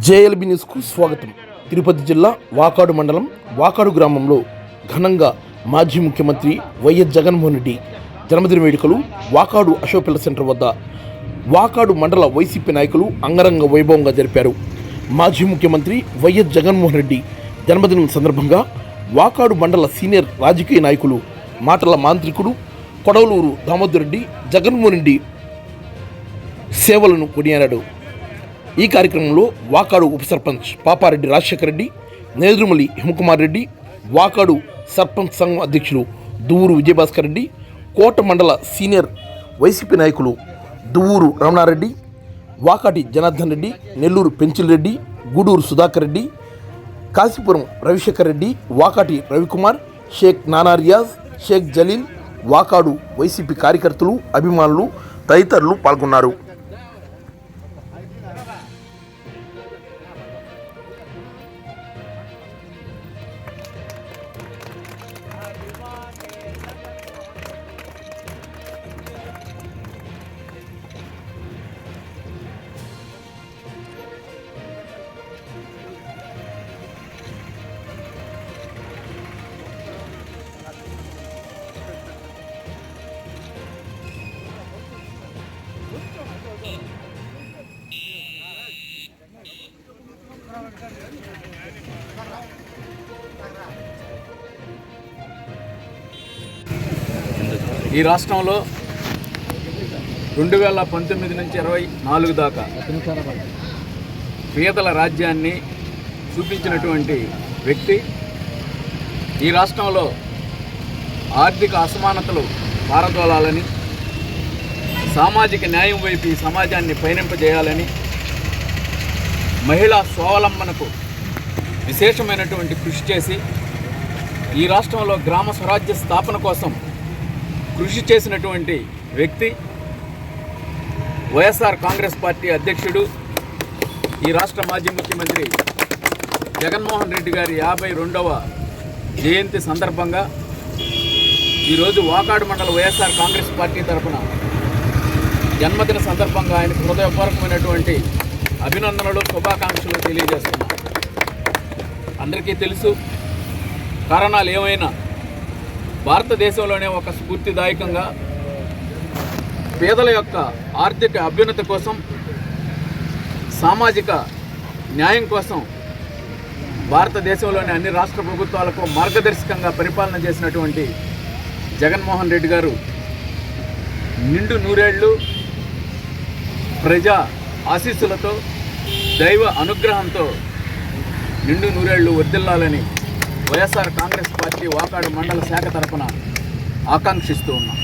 JLB న్యూస్కు స్వాగతం. తిరుపతి జిల్లా వాకాడు మండలం వాకాడు గ్రామంలో ఘనంగా మాజీ ముఖ్యమంత్రి వైఎస్ జగన్మోహన్ రెడ్డి జన్మదిన వేడుకలు వాకాడు అశోపిల్ల సెంటర్ వద్ద వాకాడు మండల వైసీపీ నాయకులు అంగరంగ వైభవంగా జరిపారు. మాజీ ముఖ్యమంత్రి వైఎస్ జగన్మోహన్ రెడ్డి జన్మదినం సందర్భంగా వాకాడు మండల సీనియర్ రాజకీయ నాయకులు మాటల మాంత్రికుడు కొడవలూరు దామోదర్ రెడ్డి జగన్మోహన్ రెడ్డి సేవలను కొనియాడాడు. ఈ కార్యక్రమంలో వాకాడు ఉప సర్పంచ్ పాపారెడ్డి రాజశేఖర రెడ్డి నేదురుమలి హిమకుమార్ రెడ్డి వాకాడు సర్పంచ్ సంఘం అధ్యక్షులు దువ్వూరు విజయభాస్కర్ రెడ్డి కోట మండల సీనియర్ వైసీపీ నాయకులు దువ్వూరు రమణారెడ్డి వాకాటి జనార్దన్ రెడ్డి నెల్లూరు పెంచిల్ రెడ్డి గూడూరు సుధాకర్ రెడ్డి కాశీపురం రవిశేఖర్ రెడ్డి వాకాటి రవికుమార్ షేక్ నానా రియాజ్ షేక్ జలీల్ వాకాడు వైసీపీ కార్యకర్తలు అభిమానులు తదితరులు పాల్గొన్నారు. Yeah. ఈ రాష్ట్రంలో రెండు వేల పంతొమ్మిది నుంచి ఇరవై నాలుగు దాకా పేదల రాజ్యాన్ని చూపించినటువంటి వ్యక్తి. ఈ రాష్ట్రంలో ఆర్థిక అసమానతలు పారదోలాలని సామాజిక న్యాయం వైపు ఈ సమాజాన్ని పయనింపజేయాలని మహిళా స్వావలంబనకు విశేషమైనటువంటి కృషి చేసి ఈ రాష్ట్రంలో గ్రామ స్వరాజ్య స్థాపన కోసం కృషి చేసినటువంటి వ్యక్తి వైఎస్ఆర్ కాంగ్రెస్ పార్టీ అధ్యక్షుడు ఈ రాష్ట్ర మాజీ ముఖ్యమంత్రి జగన్మోహన్ రెడ్డి గారి యాభై రెండవ జయంతి సందర్భంగా ఈరోజు వాకాడు మండల వైఎస్ఆర్ కాంగ్రెస్ పార్టీ తరఫున జన్మదిన సందర్భంగా ఆయనకు హృదయపూర్వకమైనటువంటి అభినందనలు శుభాకాంక్షలు తెలియజేస్తున్నాం. అందరికీ తెలుసు కారణాలు ఏమైనా భారతదేశంలోనే ఒక స్ఫూర్తిదాయకంగా పేదల యొక్క ఆర్థిక అభ్యున్నతి కోసం సామాజిక న్యాయం కోసం భారతదేశంలోని అన్ని రాష్ట్ర ప్రభుత్వాలకు మార్గదర్శకంగా పరిపాలన చేసినటువంటి జగన్మోహన్ రెడ్డి గారు నిండు నూరేళ్ళు ప్రజా ఆశీస్సులతో దైవ అనుగ్రహంతో నిండు నూరేళ్ళు వర్దిల్లాలని వైఎస్ఆర్ కాంగ్రెస్ పార్టీ వాకాడు మండల శాఖ తరఫున ఆకాంక్షిస్తూ ఉన్నాం.